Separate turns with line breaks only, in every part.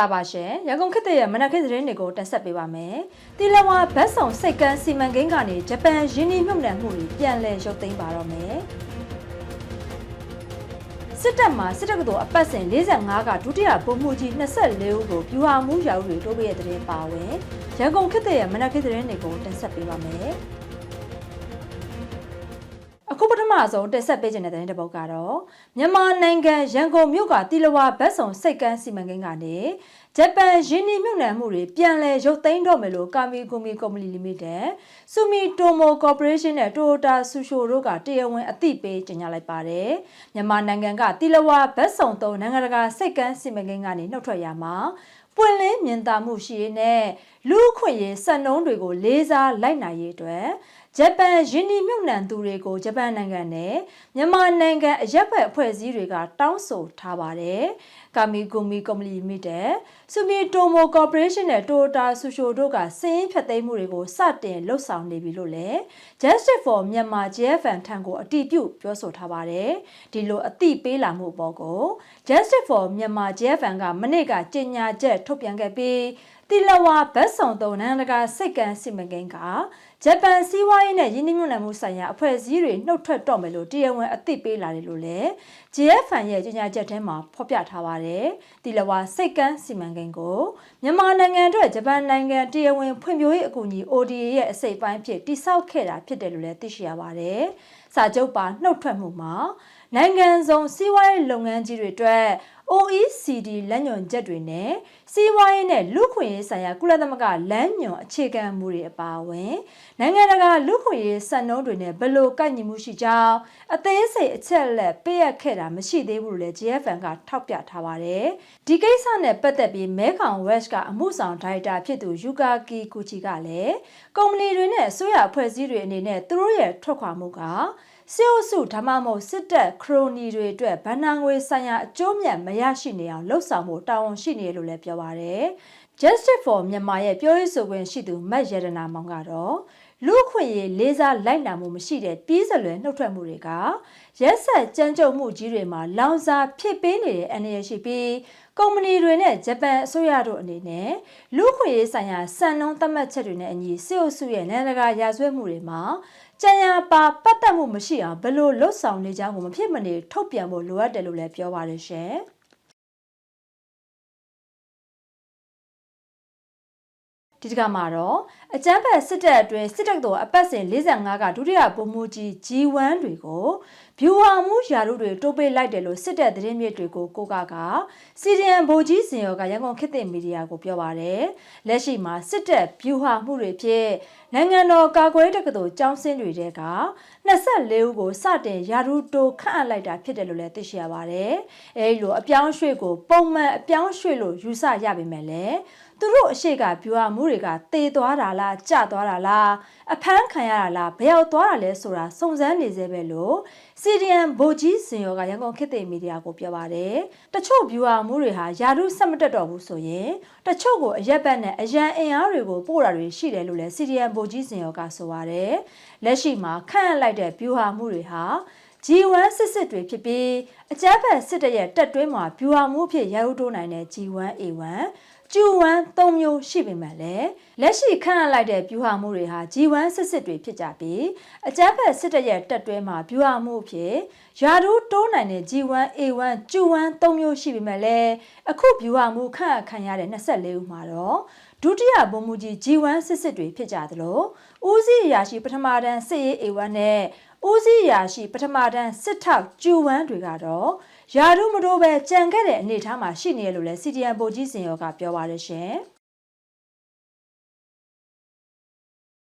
လာပါရှင်ရန်ကုန်ခေတ်ရဲ့မနက်ခင်းသတင်းတွေကိုတင်ဆက်ပေးပါမယ်တီလဝါဘတ်ဆောင်စိတ်ကန်းစီမံကိန်းကနေဂျပန်ယင်းနှိမြုပ်နှံမှုတွေပြန်လည်ရုပ်သိမ်းပါတော့မယ်စစ်တပ်မှာစစ်တပ်ကတော်အပတ်စဉ်45ကဒုတိယဗိုလ်မှူးကြီး24ဦးကိုပြူဟာမှုရောက်တွေတိုးပေးတဲ့သတင်းပါဝင်ရန်ကုန်ခေတ်ရဲ့မနက်ခင်းသတင်းတွေကိုတင်ဆက်ပေးပါမယ် အခုပထမဆုံးတက်ဆက်ပေးခြင်းတဲ့တဲ့တစ်ပုဒ်ကတော့မြန်မာနိုင်ငံရန်ကုန်မြို့ကတီလဝါဘတ်ဆောင်စိတ်ကန်းစီမံကိန်းကနေဂျပန်ယင်းနှိမြုပ်နှံမှုတွေပြန်လည်ရုပ်သိမ်းတော့မယ်လို့ကာမီဂူမီကုမ္ပဏီလီမိတက်ဆူမီတိုမိုကော်ပိုရေးရှင်းနဲ့တိုယိုတာဆူရှိုတို့ကတရားဝင်အသိပေးကြေညာလိုက်ပါတယ်မြန်မာနိုင်ငံကတီလဝါဘတ်ဆောင်သုံးနိုင်ငံတကာစိတ်ကန်းစီမံကိန်းကနေနှုတ်ထွက်ရမှာပွင့်လင်းမြင်သာမှုရှိရေးနဲ့လူ့အခွင့်အရေးစံနှုန်းတွေကိုလေးစားလိုက်နိုင်ရေးအတွက်ဂျပန်ယင်းနှိမြုပ်နှံသူတွေကိုဂျပန်နိုင်ငံနဲ့မြန်မာနိုင်ငံအရက်ဖက်အဖွဲ့အစည်းတွေကတောင်းဆိုထားပါတယ်။ကာမီဂူမီကုမ္ပဏီမိတဲ့ဆူမီတိုမိုကော်ပိုရေးရှင်းနဲ့တိုယိုတာဆူရှိုတို့ကစည်ရင်းဖြတ်သိမ်းမှုတွေကိုစတင်လှုပ်ဆောင်နေပြီလို့လည်း Justice for Myanmar JFN ထံကိုအတိပြုပြောဆိုထားပါတယ်။ဒီလိုအတိပေးလာမှုပေါ်ကို Justice for Myanmar JFN ကမနေ့ကကြေညာချက်ထုတ်ပြန်ခဲ့ပြီး တီလဝါဘတ်ဆောင်သုံးနိုင်ငံတကာစိတ်ကန်းစီမံကိန်းကဂျပန်စီးပွားရေးနဲ့ယင်းနှိမ့်ညွန့်မှုဆိုင်ရာအဖွဲ့အစည်းတွေနှုတ်ထွက်တော့မယ်လို့တရားဝင်အသိပေးလာတယ်လို့လည်း JFN ရဲ့ကြေညာချက်ထဲမှာဖော်ပြထားပါတယ်။တီလဝါစိတ်ကန်းစီမံကိန်းကိုမြန်မာနိုင်ငံအတွက်ဂျပန်နိုင်ငံတရားဝင်ဖွံ့ဖြိုးရေးအကူအညီ ODA ရဲ့အစိပ်ပိုင်းဖြစ်တိစောက်ခဲ့တာဖြစ်တယ်လို့လည်းသိရှိရပါတယ်။စာချုပ်ပါနှုတ်ထွက်မှုမှာနိုင်ငံစုံစီးပွားရေးလုပ်ငန်းကြီးတွေအတွက် OECD လမ်းညွှန်ချက်တွေနဲ့စီးပွားရေးနဲ့လူခွင့်ရေးဆိုင်ရာကုလသမဂ္ဂလမ်းညွှန်အခြေခံမူတွေအပါအဝင်နိုင်ငံတကာလူခွင့်ရေးစံနှုန်းတွေနဲ့ဘယ်လိုကိုက်ညီမှုရှိကြောင်းအသေးစိတ်အချက်လက်ပေးအပ်ခဲ့တာမရှိသေးဘူးလို့လည်း GFN ကထောက်ပြထားပါတယ်။ဒီကိစ္စနဲ့ပတ်သက်ပြီးမဲခေါင် West ကအမှုဆောင်ဒါရိုက်တာဖြစ်သူယူကာကီကူချီကလည်းကုမ္ပဏီတွေနဲ့အစိုးရအဖွဲ့အစည်းတွေအနေနဲ့သူတို့ရဲ့ထွက်ခွာမှုက စစ်အုပ်စုဒါမှမဟုတ်စစ်တပ်ခရိုနီတွေအတွက်ဗန်နာငွေဆိုင်ရာအကျိုးမြတ်မရရှိနေအောင်လှုပ်ဆောင်ဖို့တာဝန်ရှိနေတယ်လို့လည်းပြောပါရယ်။ Justice for Myanmar ရဲ့ပြောရေးဆိုခွင့်ရှိသူမတ်ရတနာမောင်ကတော့လူခွင့်ရေးလေးစားလိုက်နာမှုမရှိတဲ့ပြီးစလွယ်နှုတ်ထွက်မှုတွေကရက်ဆက်ကြမ်းကြုတ်မှုကြီးတွေမှာလောင်စာဖြစ်ပေးနေတဲ့အနေရရှိပြီးကုမ္ပဏီတွေနဲ့ဂျပန်အစိုးရတို့အနေနဲ့လူခွင့်ရေးဆိုင်ရာစံနှုန်းသတ်မှတ်ချက်တွေနဲ့အညီစစ်အုပ်စုရဲ့နိုင်ငံတကာရာဇဝတ်မှုတွေမှာ ကြံရပါပတ်သက်မှုမရှိအောင်ဘယ်လိုလွတ်ဆောင်နေကြကိုမဖြစ်မနေထုတ်ပြန်ဖို့လိုအပ်တယ်လို့လည်းပြောပါတယ်ရှင်။ ဒီတကမှာတော့အကျန်းဖက်စစ်တပ်အတွင်းစစ်တပ်တော်အပတ်စဉ်45ကဒုတိယဗိုလ်မှူးကြီး G1 တွေကိုဗျူဟာမှုယာရုတွေတိုးပေးလိုက်တယ်လို့စစ်တပ်သတင်းမြစ်တွေကိုကိုကကစီဒီအန်ဗိုလ်ကြီးစင်ရောကရန်ကုန်ခေတ်သစ်မီဒီယာကိုပြောပါတယ်လက်ရှိမှာစစ်တပ်ဗျူဟာမှုတွေဖြစ်နိုင်ငံတော်ကာကွယ်တက္ကသိုလ်ကျောင်းဆင်းတွေတဲက24ဦးကိုစတင်ယာရုတိုးခန့်အပ်လိုက်တာဖြစ်တယ်လို့လည်းသိရှိရပါတယ်အဲဒီလိုအပြောင်းရွှေ့ကိုပုံမှန်အပြောင်းရွှေ့လို့ယူဆရပါမယ်လေ သူတို့အရှိကဗျူဟာမှုတွေကတေသွားတာလားကျသွားတာလားအဖမ်းခံရတာလားဘယ်ရောက်သွားတာလဲဆိုတာစုံစမ်းနေသေးပဲလို့ CDN ဗိုလ်ကြီးစင်ရောကရန်ကုန်ခေတ်သစ်မီဒီယာကိုပြောပါတယ်တချို့ဗျူဟာမှုတွေဟာယာရုဆက်မတက်တော့ဘူးဆိုရင်တချို့ကိုအရက်ဘက်နဲ့အရန်အင်အားတွေကိုပို့တာတွေရှိတယ်လို့လည်း CDN ဗိုလ်ကြီးစင်ရောကဆိုပါတယ်လက်ရှိမှာခန့်အပ်လိုက်တဲ့ဗျူဟာမှုတွေဟာ G1 စစ်စစ်တွေဖြစ်ပြီးအကြမ်းဖက်စစ်တပ်ရဲ့တက်တွင်းမှာဗျူဟာမှုဖြစ်ရုပ်တိုးနိုင်တဲ့ G1A1 ကျူဝမ်း၃မျိုးရှိပေမဲ့လည်းလက်ရှိခန့်အပ်လိုက်တဲ့ဗျူဟာမှုတွေဟာ G1 စစ်စစ်တွေဖြစ်ကြပြီးအကြမ်းဖက်စစ်တပ်ရဲ့တက်တွဲမှာဗျူဟာမှုအဖြစ်ယာဒူးတိုးနိုင်တဲ့ G1 A1 ကျူဝမ်း၃မျိုးရှိပေမဲ့လည်းအခုဗျူဟာမှုခန့်အပ်ခံရတဲ့24ဦးမှာတော့ဒုတိယဗိုလ်မှူးကြီး G1 စစ်စစ်တွေဖြစ်ကြသလိုဦးစီးရာရှိပထမတန်းစစ်ရေး A1 နဲ့ဦးစီးရာရှိပထမတန်းစစ်ထောက်ကျူဝမ်းတွေကတော့ ယာရုမတိုးပဲကြံခဲ့တဲ့အနေအထားမှာရှိနေရလို့လဲ CDN ဗိုလ်ကြီးစင်ရောကပြောပါတယ်ရှင်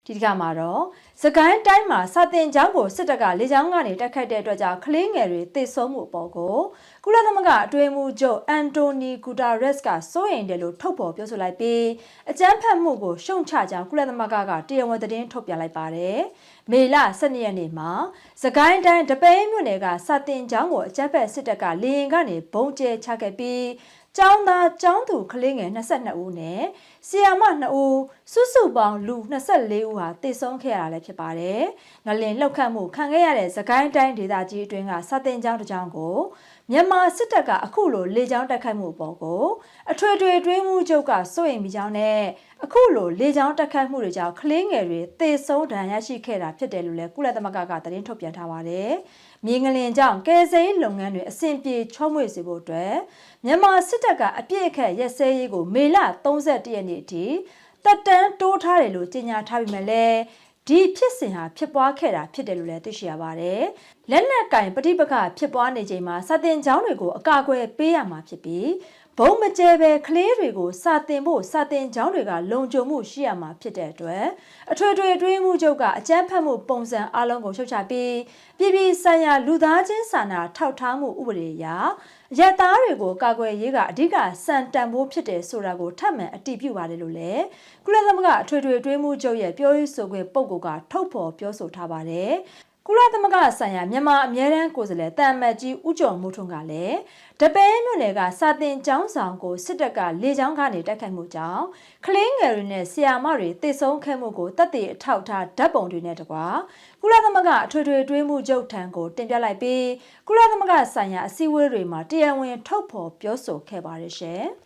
ဒီတကမှာတော့စကိုင်းတိုင်းမှာစာတင်ကျောင်းကိုစစ်တပ်ကလေကြောင်းကနေတိုက်ခိုက်တဲ့အတွက်ကြောင့်ကလေးငယ်တွေသေဆုံးမှုအပေါ်ကို ကုလသမဂ္ဂအတွင်းမှုချုပ်အန်တိုနီဂူတာရက်စ်ကစိုးရိမ်တယ်လို့ထုတ်ဖော်ပြောဆိုလိုက်ပြီးအကြမ်းဖက်မှုကိုရှုံချကြောင်းကုလသမဂ္ဂကတရားဝင်သတင်းထုတ်ပြန်လိုက်ပါတယ်။မေလ12ရက်နေ့မှာစကိုင်းတိုင်းတပဲမြို့နယ်ကစာတင်ကျောင်းကိုအကြမ်းဖက်စစ်တပ်ကလေရင်ကနေဘုံကျဲချခဲ့ပြီးကျောင်းသားကျောင်းသူကလေးငယ်22ဦးနဲ့ဆီယာမ2ဦးစုစုပေါင်းလူ24ဦးဟာတေဆုံးခဲ့ရတာလည်းဖြစ်ပါတယ်။ငလင်လှုပ်ခတ်မှုခံခဲ့ရတဲ့သခိုင်းတိုင်းဒေသကြီးအတွင်းကစာတင်ကျောင်းတစ်ကျောင်းကို မြန်မာစစ်တပ်ကအခုလိုလေကြောင်းတက်ခိုက်မှုအပေါ်ကိုအထွေထွေတွင်းမှုချုပ်ကစိုးရိမ်မိကြောင်းနဲ့အခုလိုလေကြောင်းတက်ခိုက်မှုတွေကြောင့်ကလေးငယ်တွေသေဆုံးဒဏ်ရာရရှိခဲ့တာဖြစ်တယ်လို့လည်းကုလသမဂ္ဂကသတင်းထုတ်ပြန်ထားပါတယ်။မြေငလင်ကြောင့်ကယ်ဆယ်ရေးလုပ်ငန်းတွေအဆင်ပြေချောမွေ့စေဖို့အတွက်မြန်မာစစ်တပ်ကအပြစ်အခက်ရက်စဲရေးကိုမေလ31ရက်နေ့အထိတက်တန်းတိုးထားတယ်လို့ကြေညာထားပြီးမှလည်း ဒီဖြစ်စဉ်ဟာဖြစ်ပွားခဲ့တာဖြစ်တယ်လို့လည်းသိရှိရပါတယ်။လက်နက်ကင်ပဋိပက္ခဖြစ်ပွားနေချိန်မှာစာတင်ကျောင်းတွေကိုအကာအကွယ်ပေးရမှာဖြစ်ပြီး ဘုံမကျဲပဲကလေးတွေကိုစာတင်ဖို့စာတင်ကျောင်းတွေကလုံခြုံမှုရှိရမှာဖြစ်တဲ့အတွက်အထွေထွေအတွင်းမှုချုပ်ကအကြမ်းဖက်မှုပုံစံအလုံးကိုရှုတ်ချပြီးပြည်ပြည်ဆိုင်ရာလူသားချင်းစာနာထောက်ထားမှုဥပဒေအရရက်သားတွေကိုကာကွယ်ရေးကအဓိကစံတန်ဖိုးဖြစ်တယ်ဆိုတာကိုထပ်မံအတည်ပြုပါတယ်လို့လည်းကုလသမဂ္ဂအထွေထွေအတွင်းမှုချုပ်ရဲ့ပြောရေးဆိုခွင့်ပုံကထုတ်ဖော်ပြောဆိုထားပါတယ် ကုလသမဂ္ဂဆိုင်ရာမြန်မာအမြဲတမ်းကိုယ်စားလှယ်တမ်မတ်ကြီးဦးကျော်မိုးထွန်းကလည်းတပဲမြို့နယ်ကစာတင်ကျောင်းဆောင်ကိုစစ်တပ်ကလေကြောင်းကနေတိုက်ခိုက်မှုကြောင့်ကလင်းငယ်တွေနဲ့ဆီယာမတွေတိတ်ဆုံးခဲ့မှုကိုတပ်တည်အထောက်ထားဓာတ်ပုံတွေနဲ့တကွာကုလသမဂ္ဂအထွေထွေတွင်းမှုချုပ်ထံကိုတင်ပြလိုက်ပြီးကုလသမဂ္ဂဆိုင်ရာအစည်းအဝေးတွေမှာတရားဝင်ထုတ်ဖော်ပြောဆိုခဲ့ပါတယ်ရှင်။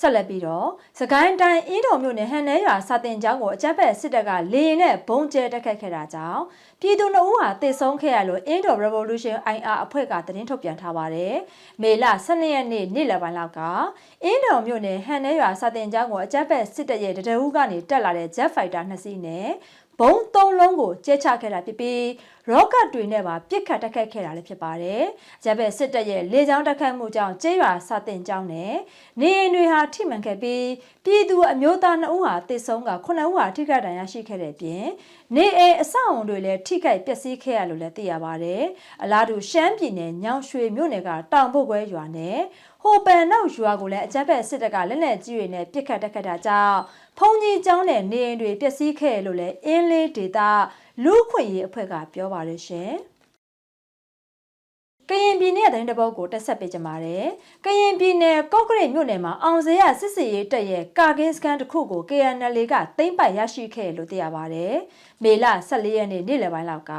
ဆက်လက်ပြီးတော့စကိုင်းတိုင်းအင်းတော်မြို့နယ်ဟန်နဲရွာစာတင်ကျောင်းကိုအကြမ်းဖက်စစ်တပ်ကလေရင်နဲ့ဘုံကျဲတက်ခတ်ခဲ့တာကြောင့်ပြည်သူနှုတ်ဦးဟာတေဆုံးခဲ့ရလို့အင်းတော် Revolution IR အဖွဲ့ကသတင်းထုတ်ပြန်ထားပါတယ်။မေလ12ရက်နေ့နေ့လယ်ပိုင်းလောက်ကအင်းတော်မြို့နယ်ဟန်နဲရွာစာတင်ကျောင်းကိုအကြမ်းဖက်စစ်တပ်ရဲ့တရဝူးကနေတက်လာတဲ့ Jet Fighter 2စီးနဲ့ ဘုံသုံးလုံးကိုကျဲချခဲ့တာဖြစ်ပြီးရော့ကတ်တွေနဲ့ပါပစ်ခတ်တက်ခတ်ခဲ့တာလည်းဖြစ်ပါတယ်။ဂျပန်စစ်တပ်ရဲ့လေကြောင်းတက်ခတ်မှုကြောင့်ကျေးရွာစာတင်ကျောင်းနဲ့နေအိမ်တွေဟာထိမှန်ခဲ့ပြီးပြည်သူအမျိုးသား2ဦးဟာတစ်ဆုံးက9ဦးဟာထိခိုက်ဒဏ်ရာရှိခဲ့တဲ့ပြင်နေအိမ်အဆောက်အုံတွေလည်းထိခိုက်ပျက်စီးခဲ့ရလို့လည်းသိရပါတယ်။အလားတူရှမ်းပြည်နယ်ညောင်ရွှေမြို့နယ်ကတောင်ပုတ်ကွဲရွာနဲ့ ဟိုပန်နောက်ရွာကိုလည်းအကြမ်းဖက်စစ်တပ်ကလက်နက်ကြီးတွေနဲ့ပစ်ခတ်တက်ခတ်တာကြောင့်ဖုန်ကြီးကျောင်းနဲ့နေအိမ်တွေပျက်စီးခဲ့လို့လည်းအင်းလေးဒေတာလူခွင့်ရေးအဖွဲ့ကပြောပါတယ်ရှင်ကရင်ပြည်နယ်သတင်းတပုတ်ကိုတက်ဆက်ပေးကြပါမယ်။ကရင်ပြည်နယ်ကော့ကရိတ်မြို့နယ်မှာအောင်စရစစ်စီရေးတပ်ရဲ့ကာကင်းစကန်တစ်ခုကို KNL ကသိမ်းပိုက်ရရှိခဲ့လို့သိရပါဗျ။မေလ14ရက်နေ့နေ့လယ်ပိုင်းလောက်က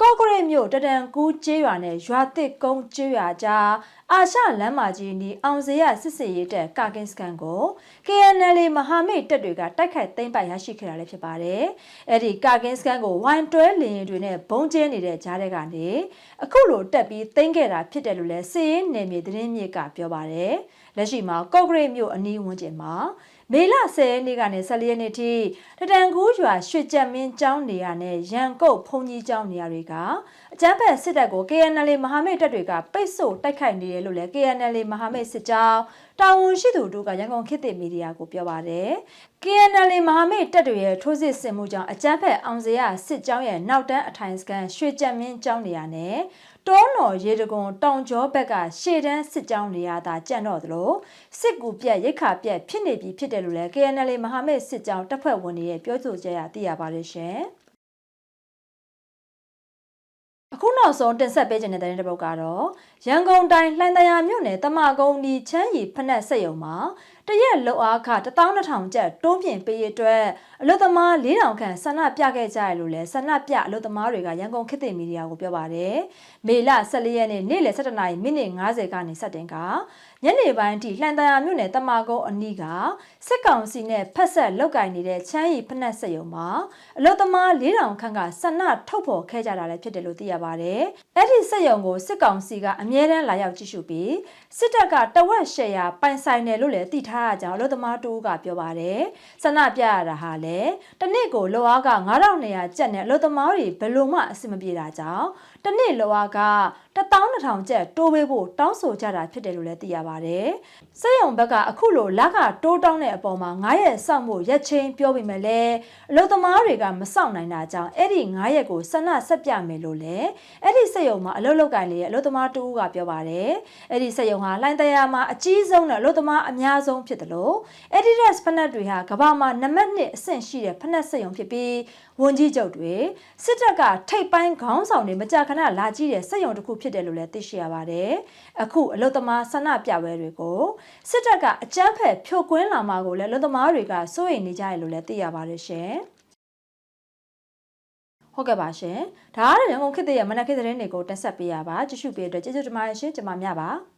ကော့ကရိတ်မြို့တဒန်ကူးကျေးရွာနဲ့ရွာတစ်ကုန်းကျေးရွာကြားအာရှလမ်းမကြီးနီးအောင်စရစစ်စစ်ရေးတပ်ကာကင်းစကန်ကို KNL မဟာမိတ်တပ်တွေကတိုက်ခိုက်သိမ်းပိုက်ရရှိခဲ့တာလည်းဖြစ်ပါတယ်။အဲ့ဒီကာကင်းစကန်ကိုဝိုင်းတွဲလင်းတွေနဲ့ဘုံကျဲနေတဲ့ကြားတဲ့ကနေအခုလိုတက်ပြီးသိမ်းခဲ့တာဖြစ်တယ်လို့လည်းစီးရင်နယ်မြေသတင်းမြစ်ကပြောပါတယ်။လက်ရှိမှာကော့ကရိတ်မြို့အနီးဝန်းကျင်မှာ မေလ10ရက်နေ့ကနေ14ရက်နေ့ထိတတန်ကူးရွာရွှေကြက်မင်းကျောင်းနေရာနဲ့ရန်ကုတ်ဖုန်ကြီးကျောင်းနေရာတွေကအကြမ်းဖက်စစ်တပ်ကို KNL မဟာမိတ်တပ်တွေကပိတ်ဆို့တိုက်ခိုက်နေတယ်လို့လည်း KNL မဟာမိတ်စစ်ကြောင်းတာဝန်ရှိသူတို့ကရန်ကုန်ခေတ်သစ်မီဒီယာကိုပြောပါတယ်။ KNL မဟာမိတ်တပ်တွေရဲ့ထိုးစစ်ဆင်မှုကြောင့်အကြမ်းဖက်အောင်စရာစစ်ကြောင်းရဲ့နောက်တန်းအထိုင်စကန်ရွှေကြက်မင်းကျောင်းနေရာနဲ့ တောနော်ရေတကွန်တောင်ကျောဘက်ကရှေ့တန်းစစ်ကြောင်းနေရာသာကြန့်တော့သလိုစစ်ကူပြက်ရိတ်ခါပြက်ဖြစ်နေပြီဖြစ်တယ်လို့လည်း KNL မဟာမိတ်စစ်ကြောင်းတပ်ဖွဲ့ဝင်တွေရဲ့ပြောဆိုချက်အရသိရပါတယ်ရှင်။အခုနောက်ဆုံးတင်ဆက်ပေးခြင်းတဲ့တဲ့တစ်ပုဒ်ကတော့ရန်ကုန်တိုင်းလှိုင်သာယာမြို့နယ်တမကုန်းဒီချမ်းရီဖက်နှက်စက်ရုံမှာ တရက်လောက်အားခ12000ကျပ်တိုးပြင်ပေးရအတွက်အလုသမား4000ခန့်ဆန္ဒပြခဲ့ကြရလို့လဲဆန္ဒပြအလုသမားတွေကရန်ကုန်ခေတ်သစ်မီဒီယာကိုပြောပါတယ်။မေလ14ရက်နေ့နေ့လယ်17နာရီမိနစ်50ကနေစတင်ကညနေပိုင်းထိလှန်တရာမြို့နယ်တမာကုန်းအနီးကစစ်ကောင်စီနဲ့ဖက်ဆက်လောက်ကင်နေတဲ့ချမ်းရီဖက်နှက်စက်ရုံမှာအလုသမား4000ခန့်ကဆန္ဒထုတ်ဖော်ခဲ့ကြတာလည်းဖြစ်တယ်လို့သိရပါတယ်။အဲ့ဒီစက်ရုံကိုစစ်ကောင်စီကအမြဲတမ်းလာရောက်ကြည့်ရှုပြီးစစ်တပ်ကတဝက်ရှယ်ယာပိုင်ဆိုင်တယ်လို့လည်းသိထားတာကြောင့်အလုသမားတူကပြောပါတယ်။ဆန္ဒပြရတာဟာလည်းတနစ်ကိုလောအားက9200ကျပ်နဲ့အလုသမားတွေဘယ်လိုမှအဆင်မပြေတာကြောင့်တနစ်လောအားက 12000ကျပ်တိုးပေးဖို့တောင်းဆိုကြတာဖြစ်တယ်လို့လည်းသိရပါတယ်။စက်ရုံဘက်ကအခုလိုလက်ကတိုးတောင်းတဲ့အပေါ်မှာ9ရက်စောင့်ဖို့ရက်ချင်းပြောပေမဲ့လည်းအလုပ်သမားတွေကမစောင့်နိုင်တာကြောင့်အဲ့ဒီ9ရက်ကိုဆန္ဒဆက်ပြမယ်လို့လည်းအဲ့ဒီစက်ရုံမှာအလုပ်လုပ်ကိုင်နေတဲ့အလုပ်သမားတူကပြောပါတယ်။အဲ့ဒီစက်ရုံဟာလိုင်းတရားမှာအကြီးဆုံးနဲ့အလုပ်သမားအများဆုံးဖြစ်တယ်လို့ Adidas ဖနက်တွေဟာကမ္ဘာမှာနံပါတ်1အဆင့်ရှိတဲ့ဖနက်စက်ရုံဖြစ်ပြီးဝန်ကြီးချုပ်တွေစစ်တပ်ကထိတ်ပိုင်းခေါင်းဆောင်တွေမကြာခဏလာကြည့်တဲ့စက်ရုံတစ်ခုဖြစ်ဖြစ်တယ်လို့လည်းသိရှိရပါတယ်။အခုအလုသမားဆန္ဒပြပွဲတွေကိုစစ်တပ်ကအကြမ်းဖက်ဖြိုခွင်းလာမှာကိုလည်းအလုသမားတွေကစိုးရိမ်နေကြတယ်လို့လည်းသိရပါတယ်ရှင်။ဟုတ်ကဲ့ပါရှင်။ဒါကတော့ရန်ကုန်ခေတ်သစ်ရဲ့မနက်ခေတ်သတင်းတွေကိုတက်ဆက်ပေးရပါကြည့်ရှုပေးတဲ့အတွက်ကျေးဇူးတင်ပါတယ်ရှင်ကျွန်မမြပါ။